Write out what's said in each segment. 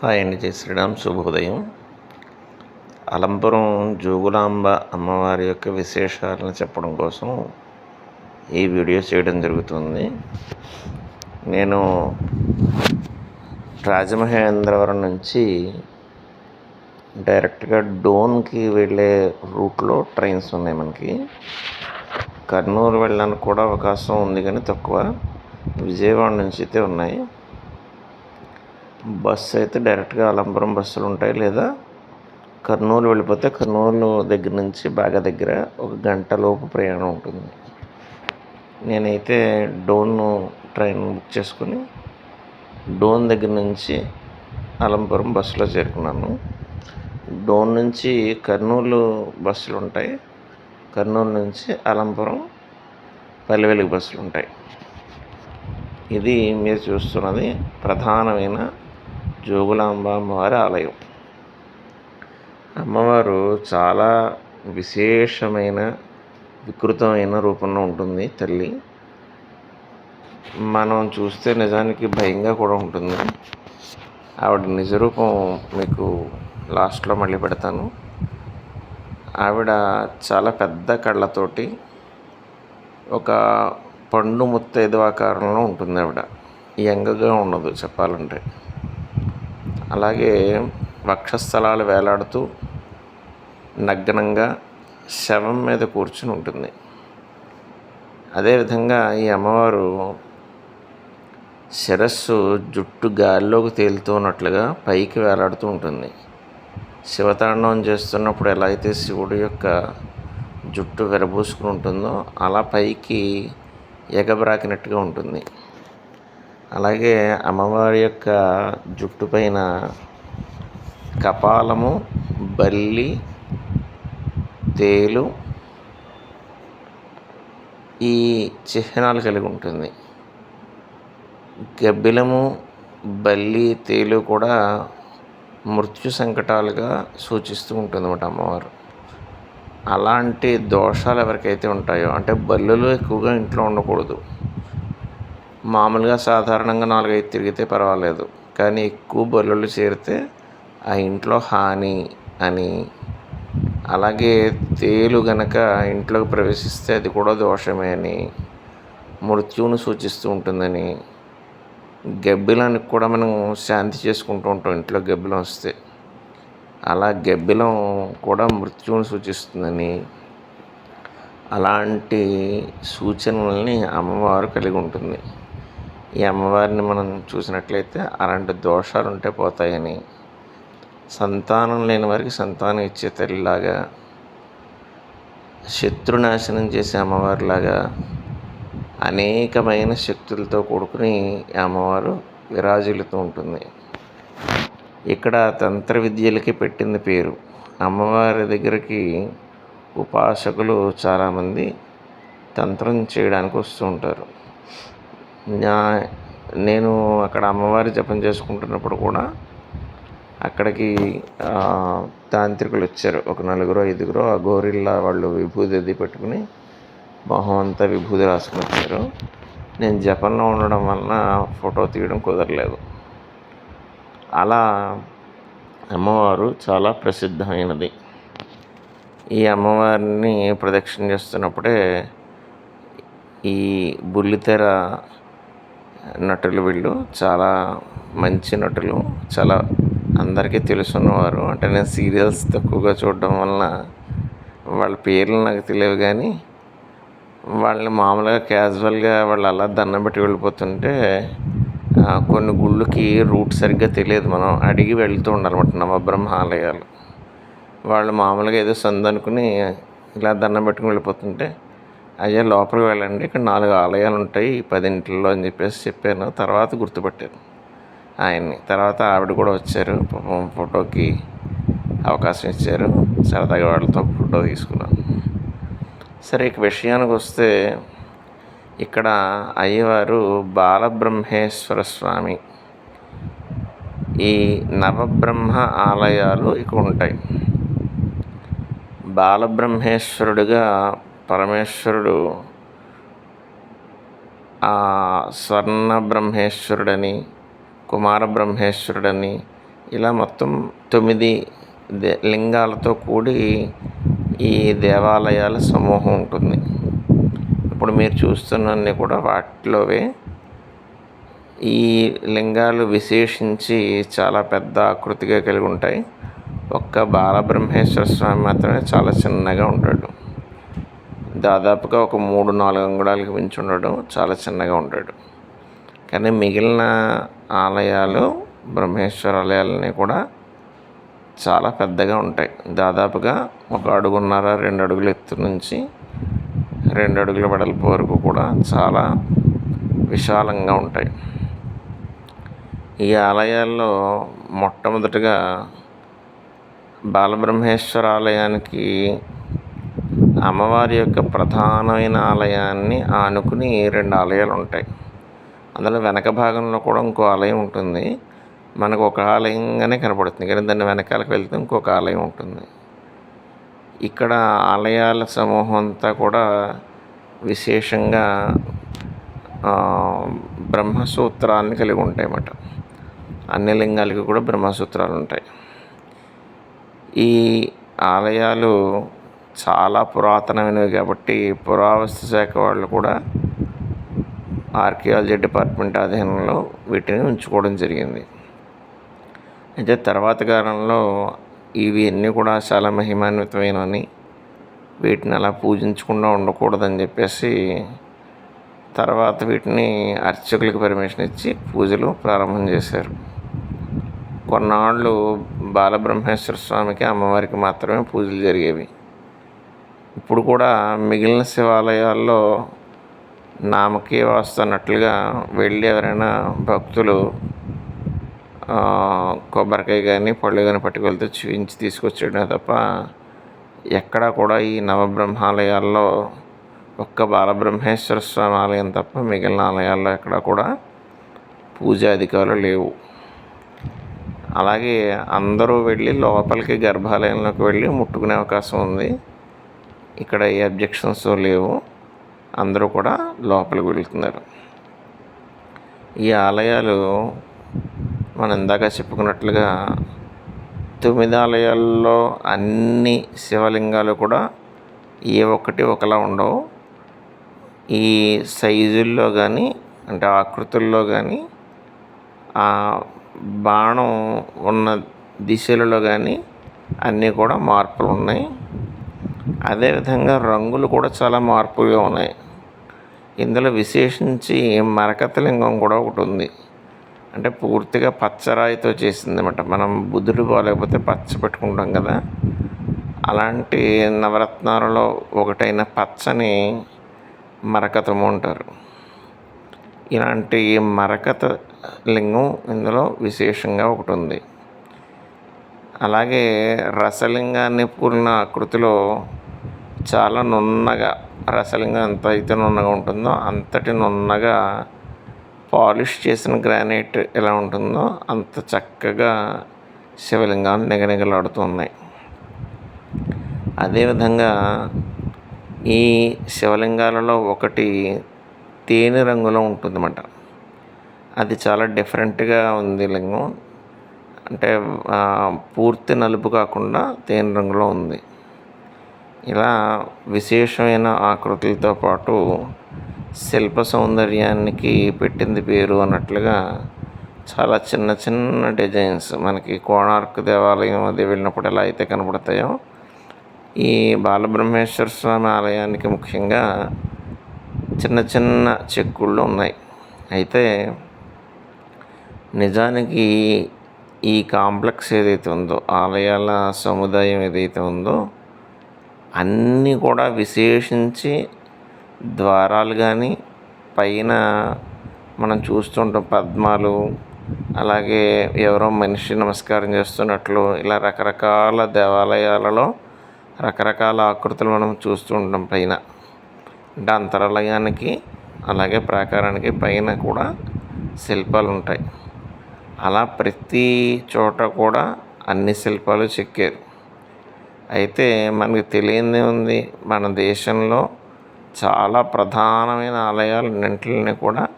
Hi అండి జై శ్రీరామ్. శుభోదయం. అలంపురం జోగులాంబ అమ్మవారి యొక్క విశేషాలను చెప్పడం కోసం ఈ వీడియో చేయడం జరుగుతుంది. నేను రాజమహేంద్రవరం నుంచి డైరెక్ట్గా డోన్కి వెళ్ళే రూట్లో ట్రైన్స్ ఉన్నాయి మనకి. కర్నూలు వెళ్ళడానికి కూడా అవకాశం ఉంది కానీ తక్కువ. విజయవాడ నుంచి అయితే ఉన్నాయి. బస్సు అయితే డైరెక్ట్గా అలంపురం బస్సులు ఉంటాయి లేదా కర్నూలు వెళ్ళిపోతే కర్నూలు దగ్గర నుంచి బాగా దగ్గర ఒక గంట లోపు ప్రయాణం ఉంటుంది. నేనైతే డోన్ ట్రైన్ బుక్ చేసుకుని డోన్ దగ్గర నుంచి అలంపురం బస్సులో చేరుకున్నాను. డోన్ నుంచి కర్నూలు బస్సులు ఉంటాయి కర్నూలు నుంచి అలంపురం పల్లెవెలుగు బస్సులు ఉంటాయి ఇది మీరు చూస్తున్నది ప్రధానమైన జోగులాంబ ఆలయం అమ్మవారు చాలా విశేషమైన వికృతమైన రూపంలో ఉంటుంది తల్లి. మనం చూస్తే నిజానికి భయంగా కూడా ఉంటుంది. ఆవిడ నిజరూపం మీకు లాస్ట్లో మళ్ళీ పెడతాను. ఆవిడ చాలా పెద్ద కళ్ళతోటి ఒక పండు ముత్తైదు ఆకారంలో ఉంటుంది ఆవిడ. యంగగా ఉండదు చెప్పాలంటే. అలాగే వక్షస్థలాలు వేలాడుతూ నగ్నంగా శవం మీద కూర్చుని ఉంటుంది. అదేవిధంగా ఈ అమ్మవారు శిరస్సు జుట్టు గాలిలోకి తేలుతున్నట్లుగా పైకి వేలాడుతూ ఉంటుంది. శివతాండవం చేస్తున్నప్పుడు ఎలా అయితే శివుడు యొక్క జుట్టు విరబూసుకుని ఉంటుందో అలా పైకి ఎగబ్రాకినట్టుగా ఉంటుంది. అలాగే అమ్మవారి యొక్క జుట్టు పైన కపాలము బల్లి తేలు ఈ చిహ్నాలు కలిగి ఉంటుంది. గబ్బిలము బల్లి తేలు కూడా మృత్యు సంకటాలుగా సూచిస్తూ ఉంటుంది అన్నమాట అమ్మవారు. అలాంటి దోషాలు ఎవరికైతే ఉంటాయో అంటే బల్లులు ఎక్కువగా ఇంట్లో ఉండకూడదు. మామూలుగా సాధారణంగా నాలుగైదు తిరిగితే పర్వాలేదు. కానీ ఎక్కువ బల్లులు చేరితే ఆ ఇంట్లో హాని అని. అలాగే తేలు గనక ఇంట్లోకి ప్రవేశిస్తే అది కూడా దోషమే అని. మృత్యువును సూచిస్తూ ఉంటుందని. గబ్బిలానికి కూడా మనం శాంతి చేసుకుంటూ ఉంటాం ఇంట్లో గబ్బిలం వస్తే. అలా గబ్బిలం కూడా మృత్యువును సూచిస్తుందని. అలాంటి సూచనల్ని అమ్మవారు కలిగి ఉంటుంది. ఈ అమ్మవారిని మనం చూసినట్లయితే అలాంటి దోషాలు ఉంటే పోతాయని. సంతానం లేని వారికి సంతానం ఇచ్చే తల్లిలాగా శత్రునాశనం చేసే అమ్మవారిలాగా అనేకమైన శక్తులతో కూడుకుని అమ్మవారు విరాజిల్లుతూ ఉంటుంది. ఇక్కడ తంత్ర విద్యలకి పెట్టింది పేరు. అమ్మవారి దగ్గరికి ఉపాసకులు చాలామంది తంత్రం చేయడానికి వస్తూ ఉంటారు. నేను అక్కడ అమ్మవారి జపం చేసుకుంటున్నప్పుడు కూడా అక్కడికి తాంత్రికులు వచ్చారు. ఒక నలుగురు ఐదుగురు ఆ గోరిల్లా వాళ్ళు విభూది అది పెట్టుకుని మొహం అంతా విభూది రాసుకుని వచ్చారు. నేను జపంలో ఉండడం వలన ఫోటో తీయడం కుదరలేదు. అలా అమ్మవారు చాలా ప్రసిద్ధమైనది. ఈ అమ్మవారిని ప్రదక్షిణ చేస్తున్నప్పుడే ఈ బుల్లితెర నటులు వీళ్ళు. చాలా మంచి నటులు. చాలా అందరికీ తెలుసున్నవారు. అంటే నేను సీరియల్స్ తక్కువగా చూడడం వలన వాళ్ళ పేర్లు నాకు తెలియవు కానీ వాళ్ళని మామూలుగా క్యాజువల్గా వాళ్ళు అలా దండం పెట్టి వెళ్ళిపోతుంటే కొన్ని గుళ్ళకి రూట్ సరిగ్గా తెలియదు. మనం అడిగి వెళ్తూ ఉండాలన్నమాట నవబ్రహ్మ ఆలయాలు వాళ్ళు మామూలుగా ఏదో సందనుకుని ఇలా దండం పెట్టుకుని వెళ్ళిపోతుంటే అయ్యా లోపలికి వెళ్ళండి. ఇక్కడ నాలుగు ఆలయాలు ఉంటాయి పదింటిలో అని చెప్పేసి చెప్పాను. తర్వాత గుర్తుపట్టాను ఆయన్ని. తర్వాత ఆవిడ కూడా వచ్చారు ఫోటోకి అవకాశం ఇచ్చారు. సరదాగా వాళ్ళతో ఫోటో తీసుకున్నాను సరే ఇక విషయానికి వస్తే ఇక్కడ అయ్యవారు బాలబ్రహ్మేశ్వర స్వామి. ఈ నవబ్రహ్మ ఆలయాలు ఇక ఉంటాయి. బాలబ్రహ్మేశ్వరుడిగా పరమేశ్వరుడు స్వర్ణ బ్రహ్మేశ్వరుడని కుమార బ్రహ్మేశ్వరుడని ఇలా మొత్తం తొమ్మిది దే లింగాలతో కూడి ఈ దేవాలయాల సమూహం ఉంటుంది. ఇప్పుడు మీరు చూస్తున్నన్ని కూడా వాటిలోవే. ఈ లింగాలు విశేషించి చాలా పెద్ద ఆకృతిగా కలిగి ఉంటాయి. ఒక్క బాలబ్రహ్మేశ్వర స్వామి మాత్రమే చాలా చిన్నగా ఉంటాడు. దాదాపుగా ఒక మూడు నాలుగు అంగుళాలకు మించి ఉండడం చాలా చిన్నగా ఉంటాడు కానీ మిగిలిన ఆలయాలు బ్రహ్మేశ్వర ఆలయాలని కూడా చాలా పెద్దగా ఉంటాయి. దాదాపుగా ఒక అడుగున్నర రెండు అడుగుల ఎత్తు నుంచి రెండు అడుగుల వెడల్పు వరకు కూడా చాలా విశాలంగా ఉంటాయి. ఈ ఆలయాల్లో మొట్టమొదటిగా బాలబ్రహ్మేశ్వర ఆలయానికి అమ్మవారి యొక్క ప్రధానమైన ఆలయాన్ని ఆనుకుని రెండు ఆలయాలు ఉంటాయి అందులో వెనక భాగంలో కూడా ఇంకో ఆలయం ఉంటుంది. మనకు ఒక ఆలయంగానే కనపడుతుంది. కానీ దాన్ని వెనకాలకు వెళ్తే ఇంకొక ఆలయం ఉంటుంది. ఇక్కడ ఆలయాల సమూహం అంతా కూడా విశేషంగా బ్రహ్మసూత్రాన్ని కలిగి ఉంటాయి అన్నమాట అన్ని లింగాలకి కూడా బ్రహ్మసూత్రాలు ఉంటాయి ఈ ఆలయాలు చాలా పురాతనమైనవి కాబట్టి పురావస్తు శాఖ వాళ్ళు కూడా ఆర్కియాలజీ డిపార్ట్మెంట్ ఆధీనంలో వీటిని ఉంచుకోవడం జరిగింది. అయితే తర్వాత కాలంలో ఇవి అన్నీ కూడా చాలా మహిమాన్వితమైనవని వీటిని అలా పూజించకుండా ఉండకూడదని చెప్పేసి తర్వాత వీటిని అర్చకులకు పర్మిషన్ ఇచ్చి పూజలు ప్రారంభం చేశారు. కొన్నాళ్ళు బాలబ్రహ్మేశ్వర స్వామికి అమ్మవారికి మాత్రమే పూజలు జరిగేవి. ఇప్పుడు కూడా మిగిలిన శివాలయాల్లో నామకే వస్తున్నట్లుగా వెళ్ళి ఎవరైనా భక్తులు కొబ్బరికాయ కానీ పళ్ళు కానీ పట్టుకెళ్తే చూపించి తీసుకొచ్చేయడమే తప్ప ఎక్కడా కూడా ఈ నవబ్రహ్మాలయాల్లో ఒక్క బాలబ్రహ్మేశ్వర స్వామి ఆలయం తప్ప మిగిలిన ఆలయాల్లో ఎక్కడా కూడా పూజా అధికారులు లేవు. అలాగే అందరూ వెళ్ళి లోపలికి గర్భాలయంలోకి వెళ్ళి ముట్టుకునే అవకాశం ఉంది. ఇక్కడ ఏ అబ్జెక్షన్స్ లేవు. అందరూ కూడా లోపలికి వెళ్తున్నారు. ఈ ఆలయాలు మనం ఇందాక చెప్పుకున్నట్లుగా తొమ్మిది ఆలయాల్లో అన్ని శివలింగాలు కూడా ఏ ఒక్కటి ఒకలా ఉండవు. ఈ సైజుల్లో కానీ అంటే ఆకృతుల్లో కానీ బాణం ఉన్న దిశలలో కానీ అన్నీ కూడా మార్పులు ఉన్నాయి. అదేవిధంగా రంగులు కూడా చాలా మార్పుగా ఉన్నాయి. ఇందులో విశేషించి మరకతలింగం కూడా ఒకటి ఉంది. అంటే పూర్తిగా పచ్చరాయితో చేసింది అనమాట మనం బుద్ధుడు బాగాలేకపోతే పచ్చ పెట్టుకుంటాం కదా. అలాంటి నవరత్నాలలో ఒకటైన పచ్చని మరకతము అంటారు. ఇలాంటి మరకత లింగం ఇందులో విశేషంగా ఒకటి ఉంది. అలాగే రసలింగాన్ని కూడిన ఆకృతిలో చాలా నున్నగా రసలింగం ఎంత అయితే నున్నగా ఉంటుందో అంతటి నున్నగా పాలిష్ చేసిన గ్రానైట్ ఎలా ఉంటుందో అంత చక్కగా శివలింగాలు నిగనిగలాడుతున్నాయి. అదేవిధంగా ఈ శివలింగాలలో ఒకటి తేనె రంగులో ఉంటుందన్నమాట. అది చాలా డిఫరెంట్గా ఉంది లింగం. అంటే పూర్తి నలుపు కాకుండా తేనె రంగులో ఉంది. ఇలా విశేషమైన ఆకృతులతో పాటు శిల్ప సౌందర్యానికి పెట్టింది పేరు అన్నట్లుగా చాలా చిన్న చిన్న డిజైన్స్ మనకి కోణార్క్ దేవాలయం అది వెళ్ళినప్పుడు ఎలా అయితే కనబడతాయో ఈ బాలబ్రహ్మేశ్వర స్వామి ఆలయానికి ముఖ్యంగా చిన్న చిన్న చెక్కుళ్ళు ఉన్నాయి. అయితే నిజానికి ఈ కాంప్లెక్స్ ఏదైతే ఉందో ఆలయాల సముదాయం ఏదైతే ఉందో అన్నీ కూడా విశేషించి ద్వారాలు కానీ పైన మనం చూస్తుంటాం పద్మాలు అలాగే ఎవరో మనిషి నమస్కారం చేస్తున్నట్లు ఇలా రకరకాల దేవాలయాలలో రకరకాల ఆకృతులు మనం చూస్తూ ఉంటాం పైన. అంటే అంతరాలయానికి అలాగే ప్రాకారానికి పైన కూడా శిల్పాలు ఉంటాయి. అలా ప్రతి చోట కూడా అన్ని శిల్పాలు చెక్కారు. అయితే మనకి తెలియనిదే ఉంది మన దేశంలో చాలా ప్రధానమైన ఆలయాలు ఆలయాలన్నింటిని కూడా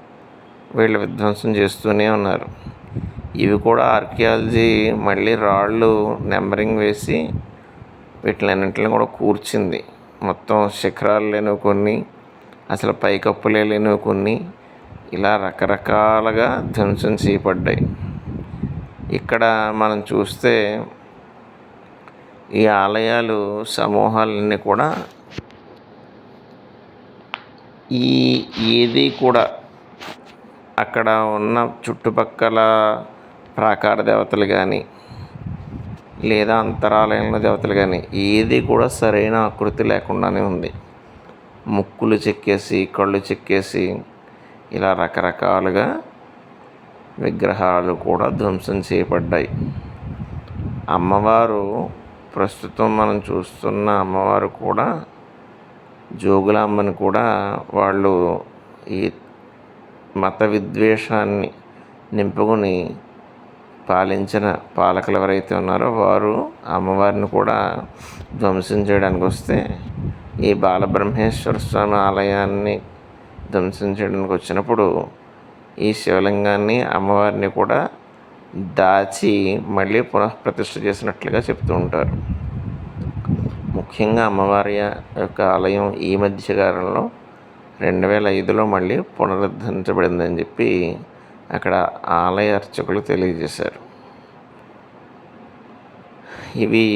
వీళ్ళు విధ్వంసం చేస్తూనే ఉన్నారు. ఇవి కూడా ఆర్కియాలజీ మళ్ళీ రాళ్ళు నెంబరింగ్ వేసి వీటిలన్నింటిని కూడా కూర్చింది. మొత్తం శిఖరాలు లేనివి కొన్ని అసలు పైకప్పులే లేనివి కొన్ని. ఇలా రకరకాలుగా ధ్వంసం చేయబడ్డాయి. ఇక్కడ మనం చూస్తే ఈ ఆలయాలు సమూహాలన్నీ కూడా ఈ ఏది కూడా అక్కడ ఉన్న చుట్టుపక్కల ప్రాకార దేవతలు కానీ లేదా అంతరాలయంలో దేవతలు కానీ ఏది కూడా సరైన ఆకృతి లేకుండానే ఉంది. ముక్కులు చెక్కేసి కళ్ళు చెక్కేసి ఇలా రకరకాలుగా విగ్రహాలు కూడా ధ్వంసం చేయబడ్డాయి. అమ్మవారు ప్రస్తుతం మనం చూస్తున్న అమ్మవారు కూడా జోగులమ్మని కూడా వాళ్ళు ఈ మత విద్వేషాన్ని నింపుకొని పాలించిన పాలకులు ఎవరైతే ఉన్నారో వారు అమ్మవారిని కూడా ధ్వంసం చేయడానికి వస్తే ఈ బాలబ్రహ్మేశ్వర స్వామి ఆలయాన్ని ధ్వంసం చేయడానికి వచ్చినప్పుడు ఈ శివలింగాన్ని అమ్మవారిని కూడా దాచి మళ్ళీ పునఃప్రతిష్ఠ చేసినట్లుగా చెప్తూ ఉంటారు. ముఖ్యంగా అమ్మవారి యొక్క ఆలయం ఈ మధ్యకాలంలో రెండు వేల ఐదులో మళ్ళీ పునరుద్ధరించబడిందని చెప్పి అక్కడ ఆలయ అర్చకులు తెలియజేశారు. ఇవి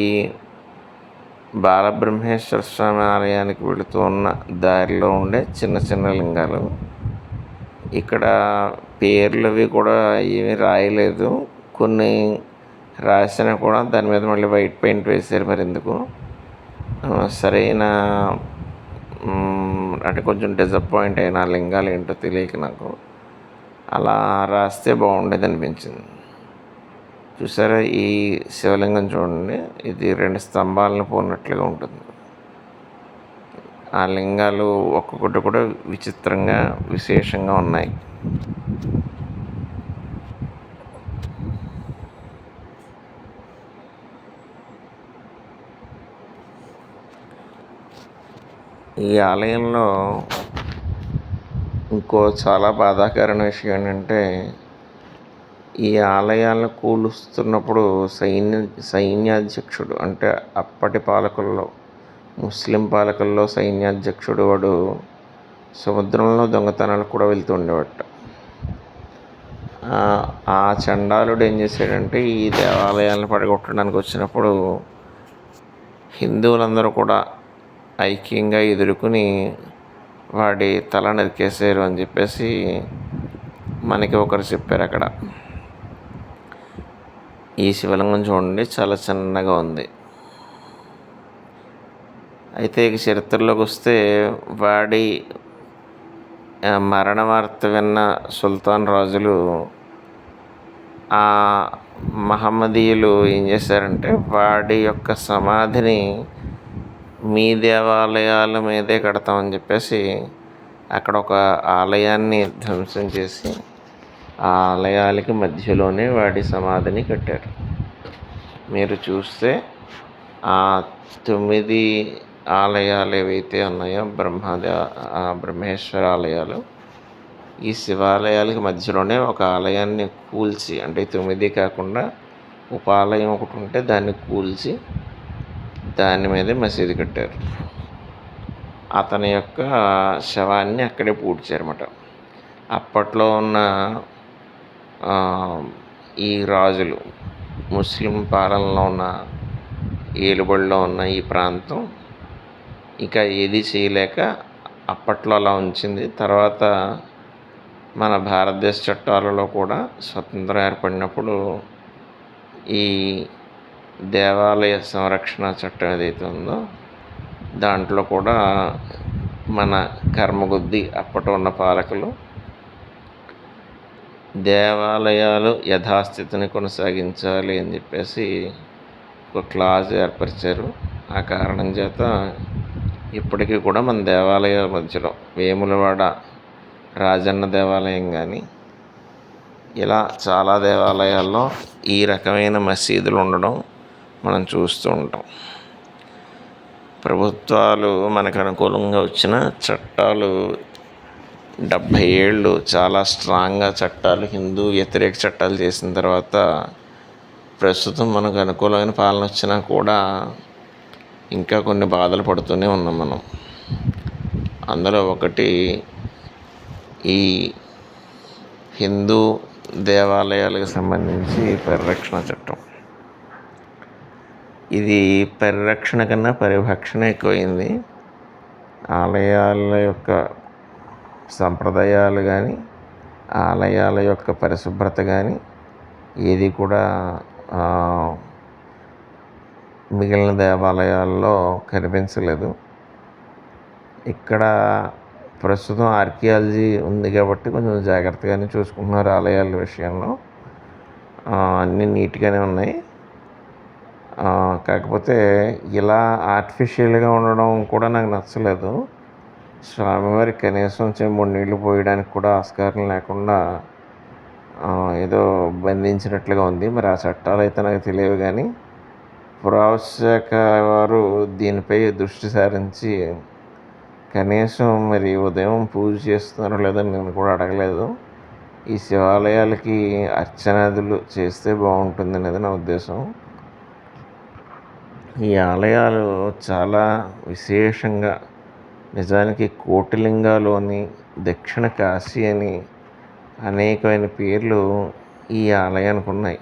బాలబ్రహ్మేశ్వర స్వామి ఆలయానికి వెళుతూ ఉన్న దారిలో ఉండే చిన్న చిన్న లింగాలు. ఇక్కడ పేర్లు అవి కూడా ఏమీ రాయలేదు. కొన్ని రాసినా కూడా దాని మీద మళ్ళీ వైట్ పెయింట్ వేశారు మరి ఎందుకు? సరైన అంటే కొంచెం డిసప్పాయింట్ అయిన లింగాలు ఏంటో తెలియక నాకు అలా రాస్తే బాగుండేది అనిపించింది. చూసారా? ఈ శివలింగం చూడండి. ఇది రెండు స్తంభాలను పోనట్లుగా ఉంటుంది. ఆ లింగాలు ఒక్కొక్కటి కూడా విచిత్రంగా విశేషంగా ఉన్నాయి. ఈ ఆలయంలో ఇంకో చాలా బాధాకరమైన విషయం ఏంటంటే ఈ ఆలయాలను కూలుస్తున్నప్పుడు సైన్య సైన్యాధ్యక్షుడు అంటే అప్పటి పాలకుల్లో ముస్లిం పాలకుల్లో సైన్యాధ్యక్షుడు వాడు సముద్రంలో దొంగతనాలు కూడా వెళ్తూ ఉండేవాట. ఆ చండాలుడు ఏం చేశాడంటే ఈ దేవాలయాలను పడగొట్టడానికి వచ్చినప్పుడు హిందువులందరూ కూడా ఐక్యంగా ఎదుర్కొని వాడి తల నరికేసారు అని చెప్పేసి మనకి ఒకరు చెప్పారు అక్కడ. ఈ శివలింగం చూడండి చాలా చిన్నగా ఉంది. అయితే ఇక చరిత్రలోకి వస్తే వాడి మరణ వార్త విన్న సుల్తాన్ రాజులు ఆ మహమ్మదీయులు ఏం చేశారంటే వాడి యొక్క సమాధిని మీ దేవాలయాల మీదే కడతామని చెప్పేసి అక్కడ ఒక ఆలయాన్ని ధ్వంసం చేసి ఆ ఆలయాలకి మధ్యలోనే వాడి సమాధిని కట్టారు. మీరు చూస్తే ఆ తొమ్మిది ఆలయాలు ఏవైతే ఉన్నాయో బ్రహ్మదే బ్రహ్మేశ్వర ఆలయాలు ఈ శివాలయాలకి మధ్యలోనే ఒక ఆలయాన్ని కూల్చి అంటే తొమ్మిది కాకుండా ఉపాలయం ఒకటి ఉంటే దాన్ని కూల్చి దాని మీదే మసీదు కట్టారు. అతని యొక్క శవాన్ని అక్కడే పూడ్చారన్నమాట. అప్పట్లో ఉన్న ఈ రాజులు ముస్లిం పాలనలో ఉన్న ఏలుబడిలో ఉన్న ఈ ప్రాంతం ఇక ఏది చేయలేక అప్పట్లో అలా ఉంచింది. తర్వాత మన భారతదేశ చట్టాలలో కూడా స్వతంత్రం ఏర్పడినప్పుడు ఈ దేవాలయ సంరక్షణ చట్టం ఏదైతే ఉందో దాంట్లో కూడా మన కర్మగుద్ది అప్పట ఉన్న పాలకులు దేవాలయాలు యథాస్థితిని కొనసాగించాలి అని చెప్పేసి ఒక క్లాజ్ ఏర్పరిచారు. ఆ కారణం చేత ఇప్పటికీ కూడా మన దేవాలయాల మధ్యలో వేములవాడ రాజన్న దేవాలయం కానీ ఇలా చాలా దేవాలయాల్లో ఈ రకమైన మసీదులు ఉండడం మనం చూస్తూ ఉంటాం. ప్రభుత్వాలు మనకు అనుకూలంగా వచ్చిన చట్టాలు డెబ్భై ఏళ్ళు చాలా స్ట్రాంగ్గా చట్టాలు హిందూ వ్యతిరేక చట్టాలు చేసిన తర్వాత ప్రస్తుతం మనకు అనుకూలమైన పాలన వచ్చినా కూడా ఇంకా కొన్ని బాధలు పడుతూనే ఉన్నాం మనం. అందులో ఒకటి ఈ హిందూ దేవాలయాలకు సంబంధించి పరిరక్షణ చట్టం. ఇది పరిరక్షణ కన్నా పరిభక్షణ ఎక్కువైంది. ఆలయాల యొక్క సంప్రదాయాలు కానీ ఆలయాల యొక్క పరిశుభ్రత కానీ ఏది కూడా మిగిలిన దేవాలయాల్లో కనిపించలేదు. ఇక్కడ ప్రస్తుతం ఆర్కియాలజీ ఉంది కాబట్టి కొంచెం జాగ్రత్తగానే చూసుకుంటున్నారు ఆలయాల విషయంలో. అన్నీ నీట్గానే ఉన్నాయి. కాకపోతే ఇలా ఆర్టిఫిషియల్గా ఉండడం కూడా నాకు నచ్చలేదు. స్వామివారి కనీసం చెంబు నీళ్ళు పోయడానికి కూడా ఆస్కారం లేకుండా ఏదో బంధించినట్లుగా ఉంది. మరి ఆ చట్టాలు అయితే నాకు తెలియవు కానీ పురావశాఖ వారు దీనిపై దృష్టి సారించి కనీసం మరి ఉదయం పూజ చేస్తున్నారో లేదో నేను కూడా అడగలేదు. ఈ శివాలయాలకి అర్చనాదులు చేస్తే బాగుంటుంది అనేది నా ఉద్దేశం. ఈ ఆలయాలు చాలా విశేషంగా నిజానికి కోటిలింగాలోని దక్షిణ కాశీ అని అనేకమైన పేర్లు ఈ ఆలయానికి ఉన్నాయి.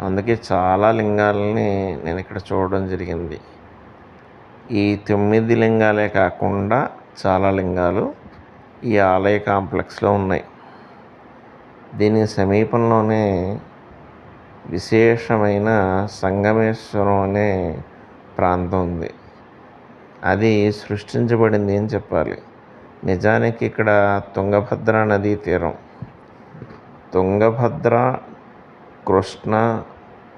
అందుకే చాలా లింగాలని నేను ఇక్కడ చూడడం జరిగింది. ఈ తొమ్మిది లింగాలే కాకుండా చాలా లింగాలు ఈ ఆలయ కాంప్లెక్స్లో ఉన్నాయి. దీని సమీపంలోనే విశేషమైన సంగమేశ్వరం అనే ప్రాంతం ఉంది. అది సృష్టించబడింది అని చెప్పాలి. నిజానికి ఇక్కడ తుంగభద్ర నదీ తీరం. తుంగభద్ర కృష్ణ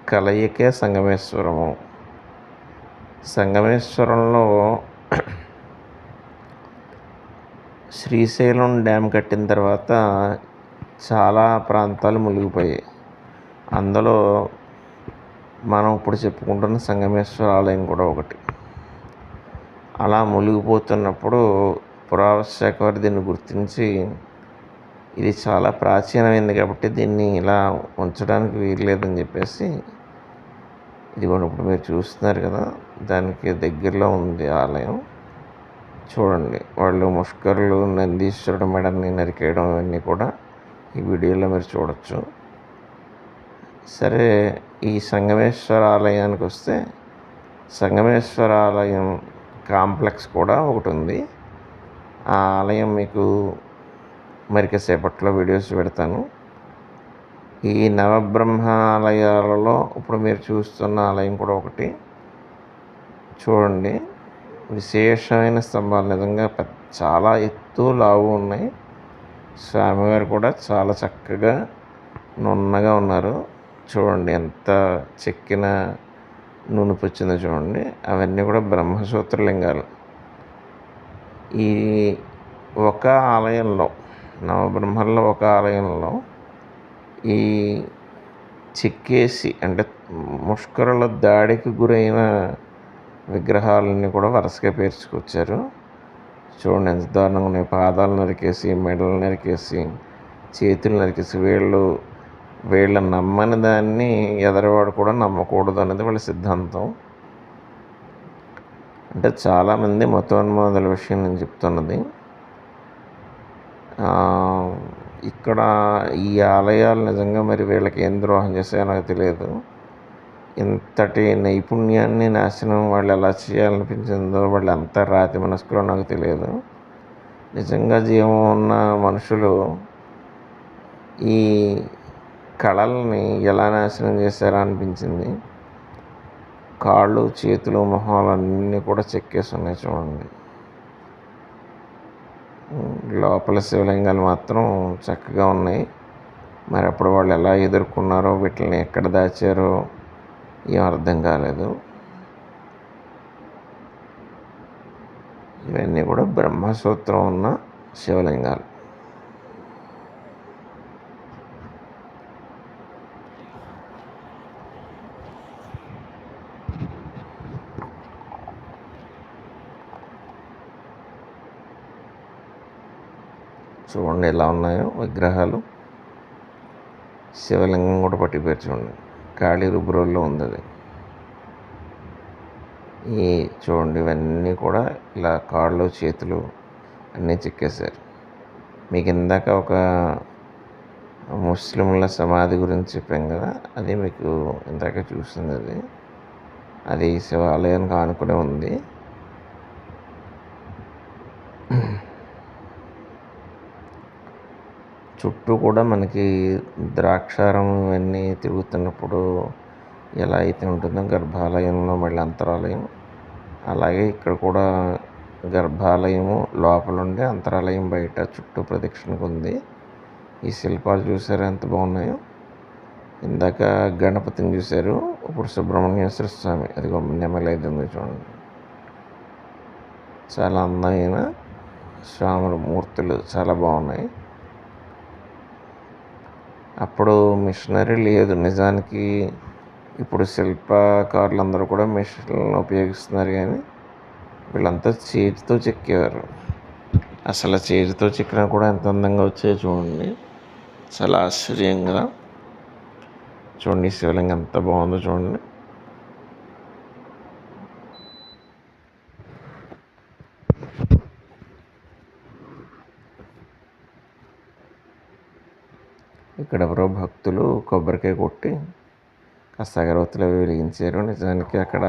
కలయికే సంగమేశ్వరము. సంగమేశ్వరంలో శ్రీశైలం డ్యామ్ కట్టిన తర్వాత చాలా ప్రాంతాలు మునిగిపోయాయి. అందులో మనం ఇప్పుడు చెప్పుకుంటున్న సంగమేశ్వర ఆలయం కూడా ఒకటి. అలా మునిగిపోతున్నప్పుడు పురావశాఖవారు దీన్ని గుర్తించి ఇది చాలా ప్రాచీనమైంది కాబట్టి దీన్ని ఇలా ఉంచడానికి వీల్లేదని చెప్పేసి ఇది ఇప్పుడు మీరు చూస్తున్నారు కదా దానికి దగ్గరలో ఉంది ఆలయం. చూడండి వాళ్ళు ముష్కరులు నందీశ్వరుడు మెడని నరికేయడం ఇవన్నీ కూడా ఈ వీడియోలో మీరు చూడొచ్చు. సరే ఈ సంగమేశ్వర ఆలయానికి వస్తే సంగమేశ్వర ఆలయం కాంప్లెక్స్ కూడా ఒకటి ఉంది. ఆ ఆలయం మీకు మరి సేపట్లో వీడియోస్ పెడతాను. ఈ నవబ్రహ్మ ఆలయాలలో ఇప్పుడు మీరు చూస్తున్న ఆలయం కూడా ఒకటి. చూడండి. విశేషమైన స్తంభాలు. నిజంగా చాలా ఎత్తు లావు ఉన్నాయి. స్వామివారు కూడా చాలా చక్కగా నున్నగా ఉన్నారు. చూడండి ఎంత చెక్కిన నూనెపు వచ్చిందో చూడండి. అవన్నీ కూడా బ్రహ్మసూత్ర లింగాలు ఈ ఒక ఆలయంలో నవబ్రహ్మల్లో ఒక ఆలయంలో ఈ చెక్కేసి అంటే ముష్కరుల దాడికి గురైన విగ్రహాలన్నీ కూడా వరుసగా పేర్చుకొచ్చారు. చూడండి ఎంత దారుణంగా ఉన్నాయి. పాదాలు నరికేసి మెడలు నరికేసి చేతులు నరికేసి వీళ్ళు వీళ్ళ నమ్మని దాన్ని ఎదరవాడు కూడా నమ్మకూడదు అనేది వాళ్ళ సిద్ధాంతం. అంటే చాలామంది మతోన్మాదుల విషయం నేను చెప్తున్నది. ఇక్కడ ఈ ఆలయాలు నిజంగా మరి వీళ్ళకి ఏం ద్రోహం చేసాయో నాకు తెలియదు. ఇంతటి నైపుణ్యాన్ని నాశనం వాళ్ళు ఎలా చేయాలనిపించిందో వాళ్ళు ఎంత రాతి మనసుకులో నాకు తెలియదు. నిజంగా జీవం ఉన్న మనుషులు ఈ కళల్ని ఎలా నాశనం చేశారా అనిపించింది? కాళ్ళు చేతులు మొహాలు అన్నీ కూడా చెక్కేసి ఉన్నాయి చూడండి. లోపల శివలింగాలు మాత్రం చక్కగా ఉన్నాయి. మరి అప్పుడు వాళ్ళు ఎలా ఎదుర్కొన్నారో వీటిని ఎక్కడ దాచారో ఏం అర్థం కాలేదు. ఇవన్నీ కూడా బ్రహ్మసూత్రం ఉన్న శివలింగాలు. చూడండి ఎలా ఉన్నాయో విగ్రహాలు. శివలింగం కూడా పట్టిపోయారు చూడండి. ఖాళీ రుబ్రోల్లో ఉంది అది. ఈ చూడండి ఇవన్నీ కూడా ఇలా కాళ్ళు చేతులు అన్నీ చెక్కేశారు. మీకు ఇందాక ఒక ముస్లింల సమాధి గురించి చెప్పాం కదా అది మీకు ఇందాక చూస్తుంది అది. అది శివాలయానికి ఆనుకునే ఉంది. చుట్టూ కూడా మనకి ద్రాక్షారం ఇవన్నీ తిరుగుతున్నప్పుడు ఎలా అయితే ఉంటుందో గర్భాలయంలో మళ్ళీ అంతరాలయం అలాగే ఇక్కడ కూడా గర్భాలయము లోపల ఉండి అంతరాలయం బయట చుట్టూ ప్రదక్షిణకు ఉంది. ఈ శిల్పాలు చూసారు ఎంత బాగున్నాయో? ఇందాక గణపతిని చూశారు ఇప్పుడు సుబ్రహ్మణ్యేశ్వర స్వామి అది నెమలేదు ఉంది చూడండి. చాలా అందమైన స్వాముల మూర్తులు చాలా బాగున్నాయి. అప్పుడు మిషనరీ లేదు. నిజానికి ఇప్పుడు శిల్పకారులు అందరూ కూడా మిషన్లను ఉపయోగిస్తున్నారు కానీ వీళ్ళంతా చేతితో చెక్కేవారు. అసలు చేతితో చెక్కినా కూడా ఎంత అందంగా వచ్చాయో చూడండి. చాలా ఆశ్చర్యంగా. చూడండి శివలింగం ఎంత బాగుందో చూడండి. ఇక్కడ ఎవరో భక్తులు కొబ్బరికాయ కొట్టి కాస్త అగరవత్తులు అవి వెలిగించారు. నిజానికి అక్కడ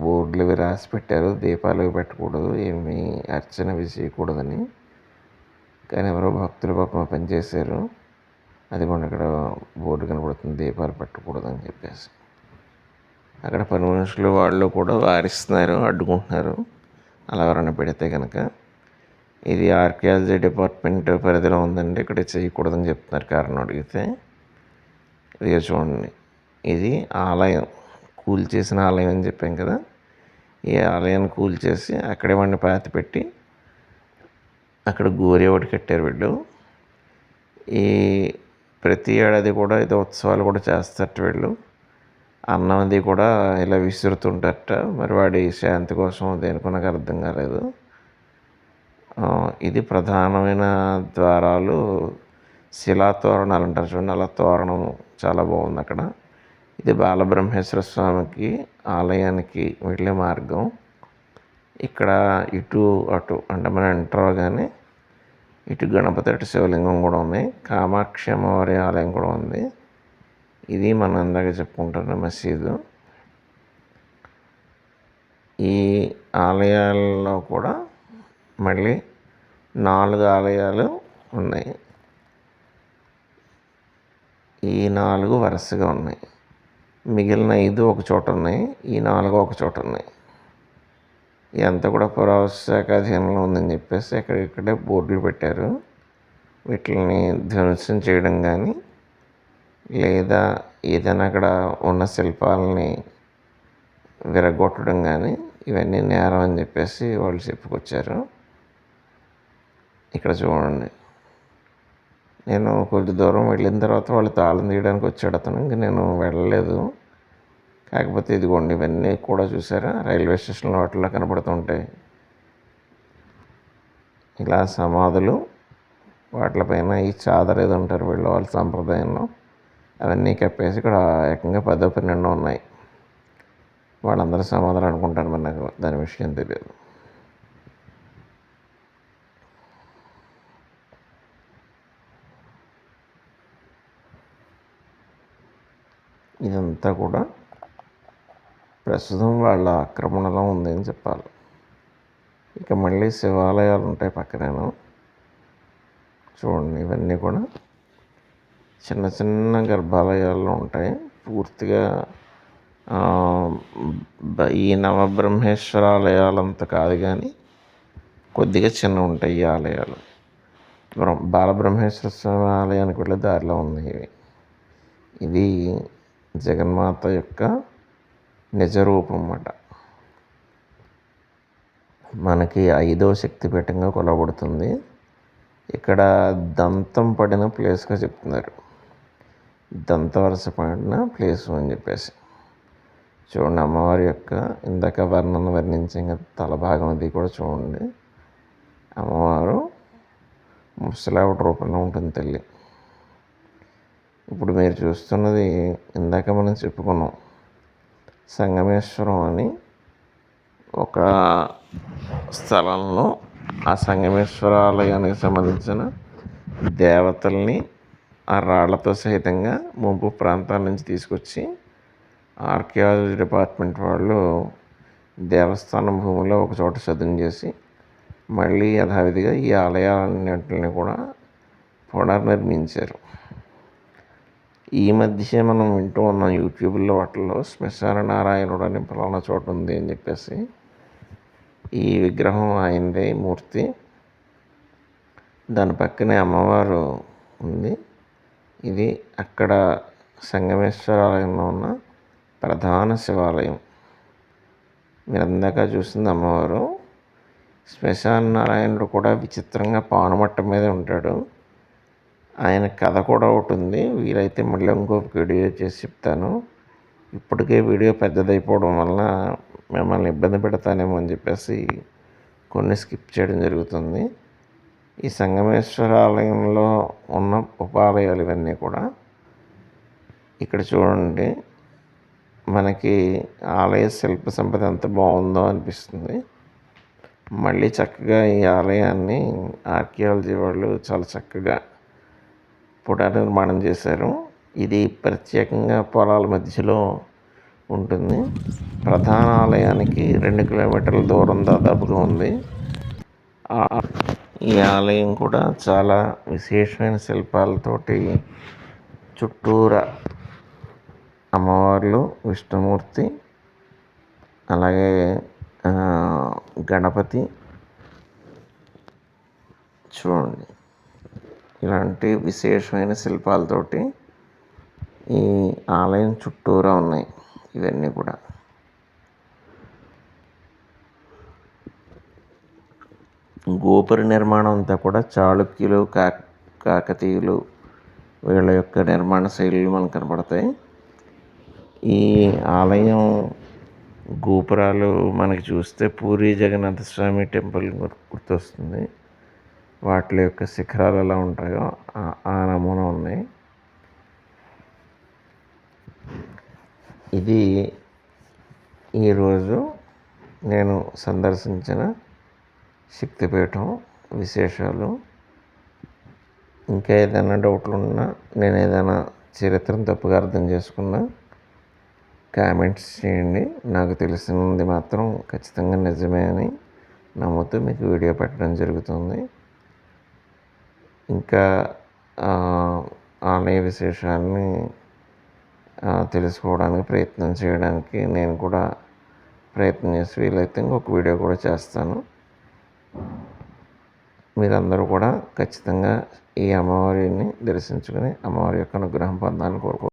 బోర్డులు అవి రాసి పెట్టారు. దీపాలు అవి పెట్టకూడదు ఏమి అర్చన అవి చేయకూడదని. కానీ ఎవరో భక్తులు పాపం పనిచేశారు అది కూడా ఇక్కడ బోర్డు కనబడుతుంది దీపాలు పెట్టకూడదని చెప్పేసి. అక్కడ పని మనుషులు వాళ్ళు కూడా వారిస్తున్నారు అడ్డుకుంటున్నారు. అలా ఎవరైనా పెడితే కనుక ఇది ఆర్కియాలజీ డిపార్ట్మెంట్ పరిధిలో ఉందండి. ఇక్కడ చేయకూడదని చెప్తున్నారు. కారణం అడిగితే ఇది చూడండి. ఇది ఆలయం. కూల్చేసిన ఆలయం అని చెప్పాం కదా. ఈ ఆలయాన్ని కూల్చేసి అక్కడే వాడిని పాతి పెట్టి అక్కడ గోరి ఒకటి కట్టారు వీళ్ళు. ఈ ప్రతి ఏడాది కూడా ఏదో ఉత్సవాలు కూడా చేస్తారట వీళ్ళు. అన్నం అది కూడా ఇలా విసురుతుంటారట. మరి వాడి శాంతి కోసం దేనికో నాకు అర్థం కాలేదు. ఇది ప్రధానమైన ద్వారాలు శిలా తోరణాలు అంటారు చూడండి అలా తోరణం చాలా బాగుంది అక్కడ. ఇది బాలబ్రహ్మేశ్వర స్వామికి ఆలయానికి వెళ్ళే మార్గం. ఇక్కడ ఇటు అటు అంటే మనం ఎంటర్ అవగానే ఇటు గణపతి అటు శివలింగం కూడా ఉంది కామాక్షి అమ్మవారి ఆలయం కూడా ఉంది. ఇది మనం ఇందాక చెప్పుకుంటున్న మసీదు. ఈ ఆలయాల్లో కూడా మళ్ళీ నాలుగు ఆలయాలు ఉన్నాయి. ఈ నాలుగు వరుసగా ఉన్నాయి. మిగిలిన ఐదు ఒక చోట ఉన్నాయి. ఈ నాలుగు ఒక చోట ఉన్నాయి. ఇదంతా కూడా పురావస్తు అధీనంలో ఉందని చెప్పేసి ఎక్కడిక్కడే బోర్డులు పెట్టారు. వీటిని ధ్వంసం చేయడం కానీ లేదా ఏదైనా అక్కడ ఉన్న శిల్పాలని విరగొట్టడం కానీ ఇవన్నీ నేరం అని చెప్పేసి వాళ్ళు చెప్పుకొచ్చారు. ఇక్కడ చూడండి. నేను కొద్ది దూరం వెళ్ళిన తర్వాత వాళ్ళు తాళం తీయడానికి వచ్చాడు అతను. ఇంక నేను వెళ్ళలేదు. కాకపోతే ఇదిగోండి ఇవన్నీ కూడా చూసారా? రైల్వే స్టేషన్లో వాటిలో కనబడుతుంటాయి ఇలా సమాధులు వాటిపైన ఈ చాదర ఏదో ఉంటారు వీళ్ళు వాళ్ళ సంప్రదాయంలో. అవన్నీ కప్పేసి ఇక్కడ ఏకంగా పదో పన్నెండు ఉన్నాయి. వాళ్ళందరూ సమాధానం అనుకుంటాను మరి నాకు. దాని విషయం తెలియదు. అంతా కూడా ప్రస్తుతం వాళ్ళ ఆక్రమణలో ఉందని చెప్పాలి. ఇక మళ్ళీ శివాలయాలు ఉంటాయి పక్కనేను చూడండి ఇవన్నీ కూడా చిన్న చిన్న గర్భాలయాల్లో ఉంటాయి. పూర్తిగా ఈ నవబ్రహ్మేశ్వర ఆలయాలంత కాదు కానీ కొద్దిగా చిన్న ఉంటాయి ఈ ఆలయాలు. బాలబ్రహ్మేశ్వర స్వామి ఆలయానికి వెళ్ళే దారిలో ఉన్నాయి ఇది జగన్మాత యొక్క నిజరూపం అన్నమాట మనకి ఐదో శక్తిపీఠంగా కొలబడుతుంది ఇక్కడ దంతం పడిన ప్లేస్గా చెప్తున్నారు. దంతవరస పడిన ప్లేస్ అని చెప్పేసి. చూడండి అమ్మవారి యొక్క ఇందాక వర్ణన వర్ణించే తల భాగం అది కూడా చూడండి. అమ్మవారు ముసలావిడ రూపంలో ఉంటుంది తల్లి. ఇప్పుడు మీరు చూస్తున్నది ఇందాక మనం చెప్పుకున్నాం సంగమేశ్వరం అని ఒక స్థలంలో ఆ సంగమేశ్వర ఆలయానికి సంబంధించిన దేవతల్ని ఆ రాళ్ళతో సహితంగా ముంపు ప్రాంతాల నుంచి తీసుకొచ్చి ఆర్కియాలజీ డిపార్ట్మెంట్ వాళ్ళు దేవస్థానం భూమిలో ఒక చోట చదును చేసి మళ్ళీ యథావిధిగా ఈ ఆలయాలన్నింటిని కూడా పునర్నిర్మించారు. ఈ మధ్య మనం వింటూ ఉన్నాం యూట్యూబ్లో వాటిల్లో శ్మశాన నారాయణుడు అని ఫలానా చోట ఉంది అని చెప్పేసి. ఈ విగ్రహం ఆయనదే మూర్తి. దాని పక్కనే అమ్మవారు ఉంది. ఇది అక్కడ సంగమేశ్వరాలయంలో ఉన్న ప్రధాన శివాలయం. మీరు అందాక చూసింది అమ్మవారు. శ్మశాన నారాయణుడు కూడా విచిత్రంగా పానుమట్టం మీద ఉంటాడు. ఆయన కథ కూడా ఒకటి ఉంది. వీలైతే మళ్ళీ ఇంకొక వీడియో చేసి చెప్తాను. ఇప్పటికే వీడియో పెద్దదైపోవడం వల్ల మిమ్మల్ని ఇబ్బంది పెడతానేమో అని చెప్పేసి కొన్ని స్కిప్ చేయడం జరుగుతుంది. ఈ సంగమేశ్వర ఆలయంలో ఉన్న ఉపాలయాలు ఇవన్నీ కూడా ఇక్కడ చూడండి. మనకి ఆలయ శిల్ప సంపద ఎంత బాగుందో అనిపిస్తుంది. మళ్ళీ చక్కగా ఈ ఆలయాన్ని ఆర్కియాలజీ వాళ్ళు చాలా చక్కగా పునర్నిర్మాణం చేశారు. ఇది ప్రత్యేకంగా పొలాల మధ్యలో ఉంటుంది. ప్రధాన ఆలయానికి రెండు కిలోమీటర్ల దూరం దాదాపుగా ఉంది. ఈ ఆలయం కూడా చాలా విశేషమైన శిల్పాలతోటి చుట్టూరా అమ్మవార్లు విష్ణుమూర్తి అలాగే గణపతి. చూడండి. ఇలాంటి విశేషమైన శిల్పాలతోటి ఈ ఆలయం చుట్టూరా ఉన్నాయి ఇవన్నీ కూడా. గోపుర నిర్మాణం అంతా కూడా చాళుక్యులు కా కాకతీయులు వీళ్ళ యొక్క నిర్మాణ శైలులు మనకు కనపడతాయి ఈ ఆలయం గోపురాలు మనకి చూస్తే పూరి జగన్నాథ స్వామి టెంపుల్ గుర్తొస్తుంది. వాటి యొక్క శిఖరాలు ఎలా ఉంటాయో ఆ నమూనా ఉన్నాయి. ఇది ఈరోజు నేను సందర్శించిన శక్తిపీఠం విశేషాలు. ఇంకా ఏదైనా డౌట్లు ఉన్నా నేను ఏదైనా చరిత్రను తప్పుగా అర్థం చేసుకున్నా కామెంట్స్ చేయండి. నాకు తెలిసినది మాత్రం ఖచ్చితంగా నిజమే అని నమ్ముతూ మీకు వీడియో పెట్టడం జరుగుతుంది. ఇంకా ఆలయ విశేషాన్ని తెలుసుకోవడానికి ప్రయత్నం చేయడానికి నేను కూడా ప్రయత్నం చేసి వీలైతే ఇంకొక వీడియో కూడా చేస్తాను. మీరందరూ కూడా ఖచ్చితంగా ఈ అమ్మవారిని దర్శించుకుని అమ్మవారి యొక్క అనుగ్రహం పొందాలని కోరుకో